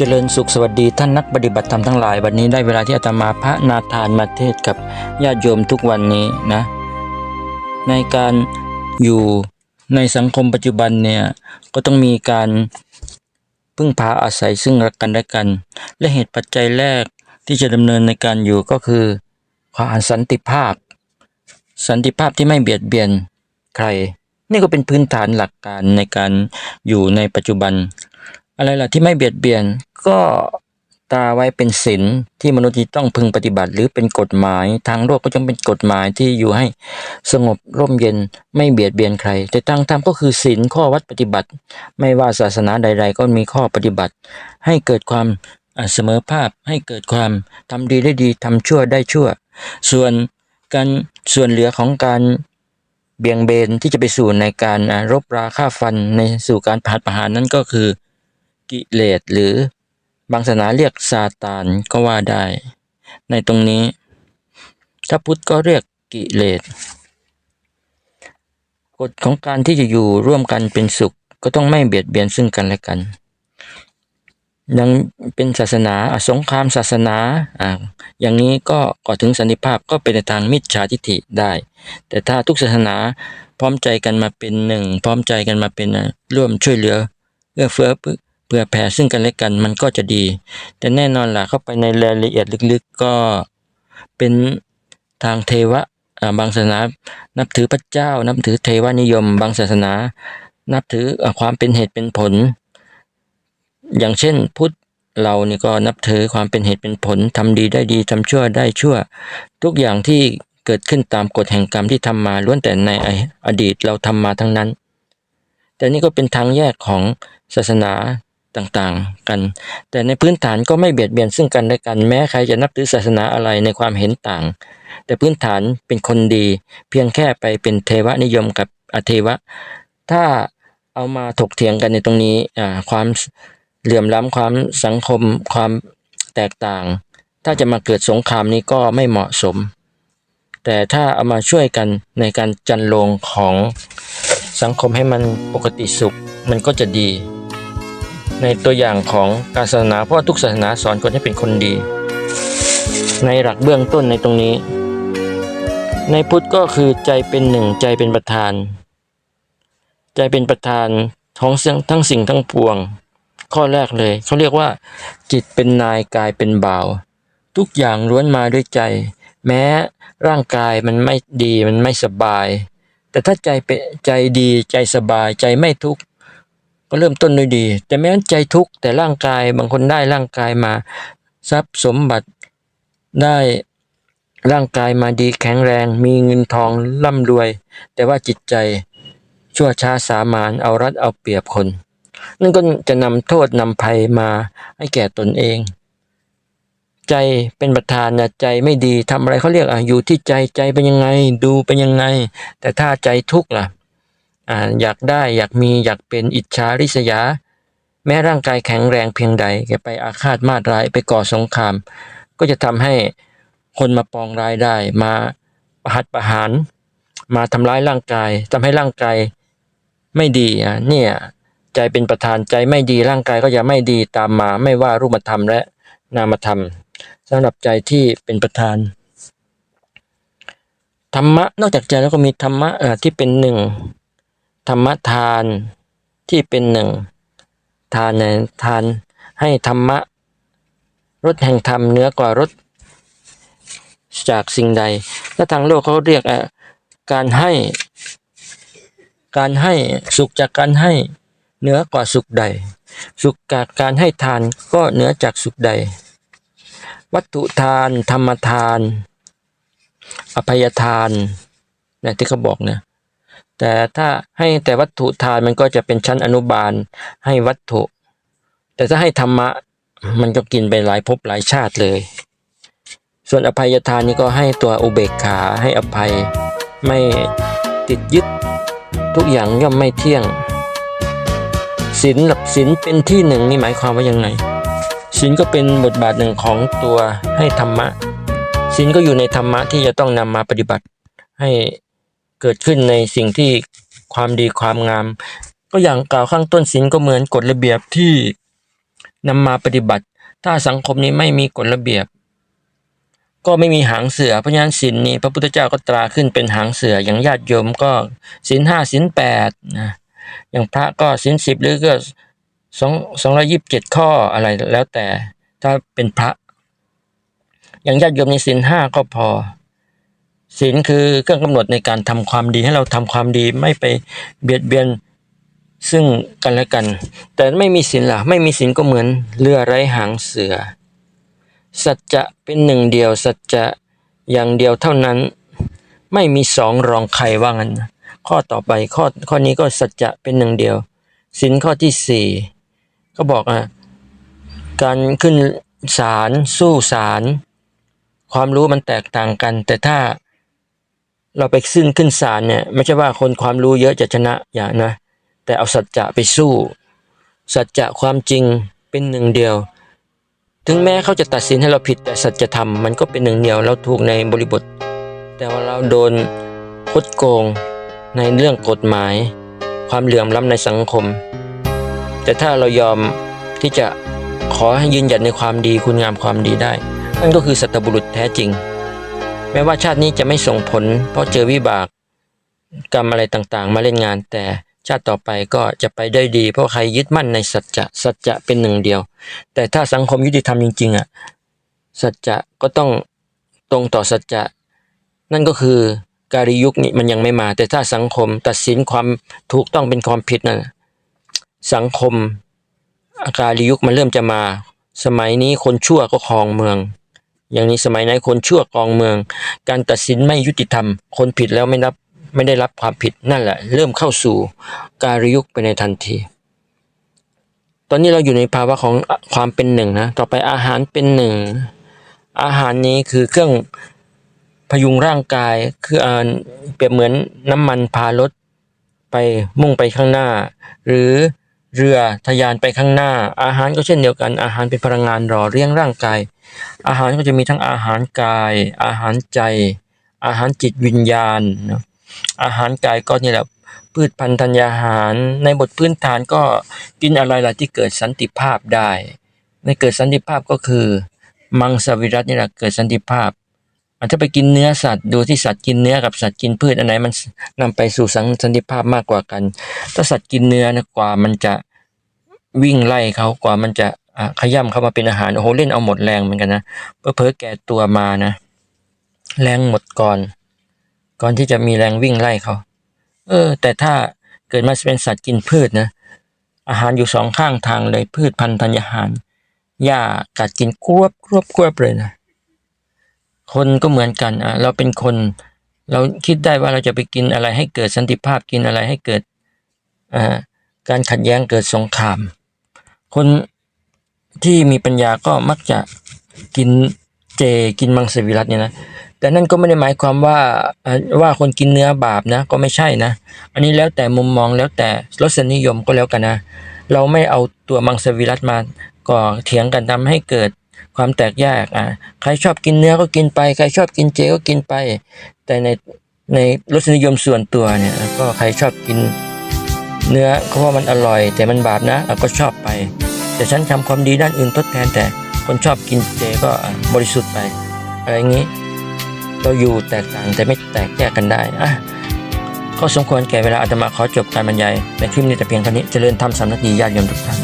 เจริญสุขสวัสดีท่านนักปฏิบัติธรรมทั้งหลายวันนี้ได้เวลาที่อาตมาพระนาทานมาเทศกับญาติโยมทุกวันนี้นะในการอยู่ในสังคมปัจจุบันเนี่ยก็ต้องมีการพึ่งพาอาศัยซึ่งกันและกัน และเหตุปัจจัยแรกที่จะดำเนินในการอยู่ก็คือความสันติภาพ สันติภาพที่ไม่เบียดเบียนใคร นี่ก็เป็นพื้นฐานหลักการในการอยู่ในปัจจุบัน อะไรล่ะที่ไม่เบียดเบียน ก็ตราไว้เป็นศีลที่มนุษย์ที่ต้องพึงปฏิบัติ หรือเป็นกฎหมายทางโลกก็จงเป็นกฎหมายที่อยู่ให้สงบร่มเย็นไม่เบียดเบียนใคร แต่ทางธรรมก็คือศีลข้อวัดปฏิบัติ ไม่ว่าศาสนาใด ๆ ก็มีข้อปฏิบัติ ให้เกิดความเสมอภาพให้เกิดความทำดีได้ดีทำชั่วได้ชั่ว ส่วนการส่วนเหลือของการเบี่ยงเบนที่จะไปสู่ในการรบราฆ่าฟันในสู่การผานประหารนั้นก็คือ กิเลสหรือบางศาสนาเรียกซาตานก็ว่าได้ ในตรงนี้ ถ้าพุทธก็เรียกกิเลสกฎของการที่จะอยู่ร่วมกันเป็นสุขก็ต้องไม่เบียดเบียนซึ่งกันและกันยังเป็นศาสนาอะสงครามศาสนาอ่าอย่างนี้ก็ก่อถึงสันติภาพก็เป็นในทางมิจฉาทิฐิได้ แต่ถ้าทุกศาสนาพร้อมใจกันมาเป็นหนึ่ง พร้อมใจกันมาเป็นร่วมช่วยเหลือเอื้อเฟื้อ เพื่อแผ่ซึ่งกันและกันมันก็จะดี แต่แน่นอนล่ะเข้าไปในรายละเอียดลึกๆก็เป็นทางเทวะบางศาสนา นับถือพระเจ้า นับถือเทวนิยม บางศาสนา นับถืออความเป็นเหตุเป็นผล อย่างเช่นพุทธเรานี่ก็นับถือความเป็นเหตุเป็นผลทำดีได้ดีทำชั่วได้ชั่ว ทุกอย่างที่เกิดขึ้นตามกฎแห่งกรรมที่ทำมาล้วนแต่ในอดีตเราทำมาทั้งนั้น แต่นี่ก็เป็นทางแยกของศาสนา ต่างๆ กัน แต่ในพื้นฐานก็ไม่เบียดเบียนซึ่งกันและกันแม้ใครจะนับถือศาสนาอะไรในความเห็นต่าง แต่พื้นฐานเป็นคนดี เพียงแค่ไปเป็นเทวนิยมกับอเทวะ ถ้าเอามาถกเถียงกันในตรงนี้ความเหลื่อมล้ำความสังคมความแตกต่าง ถ้าจะมาเกิดสงครามนี้ก็ไม่เหมาะสม แต่ถ้าเอามาช่วยกันในการจันโลงของสังคมให้มันปกติสุข มันก็จะดี ในตัวอย่างของการศาสนาเพราะทุกศาสนาสอนคนให้เป็นคนดี ในหลักเบื้องต้นในตรงนี้ ในพุทธก็คือใจเป็นหนึ่งใจเป็นประธาน ใจเป็นประธานของเสียงทั้งสิ่งทั้งปวง ข้อแรกเลยเขาเรียกว่า จิตเป็นนายกายเป็นบ่าว ทุกอย่างล้วนมาด้วยใจ แม้ร่างกายมันไม่ดีมันไม่สบาย แต่ถ้าใจเป็นใจดีใจสบายใจไม่ทุกข์ ก็เริ่มต้นด้วยดี แต่แม้นใจทุกข์แต่ร่างกายบางคนได้ร่างกายมาทรัพย์สมบัติได้ร่างกายมาดีแข็งแรง มีเงินทองร่ำรวย แต่ว่าจิตใจชั่วช้าสามานเอารัดเอาเปรียบคน นั่นก็จะนำโทษนำภัยมาให้แก่ตนเอง ใจเป็นประธานนะใจไม่ดีทำอะไรเขาเรียกอะอยู่ที่ใจใจเป็นยังไง ดูเป็นยังไง แต่ถ้าใจทุกข์ล่ะ อ่าอยากได้อยากมีอยากเป็นอิจฉาริษยา แม้ร่างกายแข็งแรงเพียงใดแกไปอาฆาตมาตร้ายไปก่อสงคราม ก็จะทำให้คนมาปองร้ายได้ มาประหัตประหาร มาทำร้ายร่างกายทำให้ร่างกายไม่ดีอะเนี่ยใจเป็นประธานใจไม่ดีร่างกายก็จะไม่ดีตามมาไม่ว่ารูปธรรมและนามธรรมสำหรับใจที่เป็นประธานธรรมะนอกจากใจแล้วก็มีธรรมะะที่เป็นหนึ่ง ธรรมทานที่เป็นหนึ่ง ทานเนี่ยทานให้ธรรมะรสแห่งธรรมเนื้อกว่ารสจากสิ่งใดถ้าทางโลกเขาเรียกอะการให้ การให้สุขจากการให้เหนือกว่าสุขใด สุขจากการให้ทานก็เหนือจากสุขใด วัตถุทานธรรมทาน อภัยทานเนี่ยที่เขาบอกเนี่ย แต่ถ้าให้แต่วัตถุทานมันก็จะเป็นชั้นอนุบาลให้วัตถุ แต่ถ้าให้ธรรมะมันก็กินไปหลายภพหลายชาติเลย ส่วนอภัยทานนี่ก็ให้ตัวอุเบกขาให้อภัยไม่ติดยึด ทุกอย่างย่อมไม่เที่ยงศีลหลักศีลเป็นที่หนึ่งนี่หมายความว่ายังไงศีลก็เป็นบทบาทหนึ่งของตัวให้ธรรมะศีลก็อยู่ในธรรมะที่จะต้องนำมาปฏิบัติให้ เกิดขึ้นในสิ่งที่ความดีความงาม ก็อย่างกล่าวข้างต้นศีลก็เหมือนกฎระเบียบที่นำมาปฏิบัติ ถ้าสังคมนี้ไม่มีกฎระเบียบ ก็ไม่มีหางเสือเพราะฉะนั้นศีลนี้ พระพุทธเจ้าก็ตราขึ้นเป็นหางเสืออย่างญาติโยมก็ศีลห้าศีลแปดนะอย่างพระก็ศีลสิบหรือก็สองสองร้อยิบเจ็ดข้ออะไรแล้วแต่ถ้าเป็นพระ อย่างญาติโยมในศีลห้าก็พอ ศีลคือเครื่องกำหนดในการทำความดีให้เราทำความดีไม่ไปเบียดเบียนซึ่งกันและกัน แต่ไม่มีศีลล่ะ ไม่มีศีลก็เหมือนเรือไร้หางเสือ สัจจะเป็นหนึ่งเดียว สัจจะอย่างเดียวเท่านั้น ไม่มีสองรองใครว่างั้น ข้อต่อไปข้อข้อนี้ก็สัจจะเป็นหนึ่งเดียวศีลข้อที่สี่ก็บอกอะการขึ้นศาลสู้ศาลความรู้มันแตกต่างกัน แต่ถ้า เราไปขึ้นขึ้นศาลเนี่ยไม่ใช่ว่าคนความรู้เยอะจะชนะอย่างนะ แต่เอาสัจจะไปสู้ สัจจะความจริงเป็นหนึ่งเดียว ถึงแม้เขาจะตัดสินให้เราผิดแต่สัจธรรมมันก็เป็นหนึ่งเดียวเราถูกในบริบท แต่ว่าเราโดนคดโกงในเรื่องกฎหมาย ความเหลื่อมล้ำในสังคม แต่ถ้าเรายอมที่จะขอให้ยืนหยัดในความดีคุณงามความดีได้นั่นก็คือสัตบุรุษแท้จริง แม้ว่าชาตินี้จะไม่ส่งผล เพราะเจอวิบากกรรมอะไรต่างๆ มาเล่นงาน แต่ชาติต่อไปก็จะไปได้ดี เพราะใครยึดมั่นในสัจจะสัจจะเป็นหนึ่งเดียว แต่ถ้าสังคมยุติธรรมจริงๆอะสัจจะก็ต้องตรงต่อสัจจะ นั่นก็คือการยุคนี้มันยังไม่มา แต่ถ้าสังคมตัดสินความถูกต้องเป็นความผิดนั่นสังคมอาการยุคมันเริ่มจะมา สมัยนี้คนชั่วก็ครองเมือง อย่างนี้สมัยไหนคนชั่วครองเมือง การตัดสินไม่ยุติธรรม คนผิดแล้วไม่รับไม่ได้รับความผิดนั่นแหละ เริ่มเข้าสู่การยุคไปในทันที ตอนนี้เราอยู่ในภาวะของความเป็นหนึ่งนะต่อไปอาหารเป็นหนึ่งอาหารนี้คือเครื่องพยุงร่างกายคือเปรียบเหมือนน้ำมันพารถไปมุ่งไปข้างหน้า หรือ เรือทะยานไปข้างหน้า อาหารก็เช่นเดียวกัน อาหารเป็นพลังงานหล่อเลี้ยงร่างกาย อาหารก็จะมีทั้งอาหารกาย อาหารใจ อาหารจิตวิญญาณนอะอาหารกายก็นี่แหละพืชพันธุ์ธัญญาหาร ในบทพื้นฐานก็กินอะไรล่ะที่เกิดสันติภาพได้ ในเกิดสันติภาพก็คือ มังสวิรัตนี่แหละเกิดสันติภาพ อาจจะไปกินเนื้อสัตว์ดูที่สัตว์กินเนื้อกับสัตว์กินพืชอันไหนมันนำไปสู่สังสันติภาพมากกว่ากัน ถ้าสัตว์กินเนื้อนะกว่ามันจะวิ่งไล่เขากว่ามันจะขย่ำเข้ามาเป็นอาหารโอ้โหเล่นเอาหมดแรงเหมือนกันนะเพื่อเพอแก่ตัวมานะ แรงหมดก่อน ก่อนที่จะมีแรงวิ่งไล่เขาเออ แต่ถ้าเกิดมาเป็นสัตว์กินพืชนะอาหารอยู่สองข้างทางเลยพืชพันธุ์ธัญญาหารหญ้ากัดกินควบควบควบเลยนะ คนก็เหมือนกันอะเราเป็นคน เราคิดได้ว่าเราจะไปกินอะไรให้เกิดสันติภาพกินอะไรให้เกิดอ่าการขัดแย้งเกิดสงคราม คนที่มีปัญญาก็มักจะกินเจกินมังสวิรัตเนี่ยนะแต่นั่นก็ไม่ได้หมายความว่าว่าคนกินเนื้อบาปนะก็ไม่ใช่นะ อันนี้แล้วแต่มุมมองแล้วแต่รสนิยมก็แล้วกันนะ เราไม่เอาตัวมังสวิรัตมาก่อเถียงกันทำให้เกิด ความแตกแยกอะใครชอบกินเนื้อก็กินไป ใครชอบกินเจก็กินไป แต่ในในรสนิยมส่วนตัวเนี่ยก็ใครชอบกินเนื้อเพราะว่ามันอร่อย แต่มันบาปนะก็ชอบไป แต่ฉันทำความดีด้านอื่นทดแทนแต่คนชอบกินเจก็บริสุทธิ์ไปอะไรอย่างนี้ เราอยู่แตกต่างแต่ไม่แตกแยกกันได้อะก็สมควรแก่เวลาอาตมาขอจบการบรรยายในคลิปนี้แต่เพียงเท่านี้เจริญธรรมสำนักดีญาติโยมทุกท่าน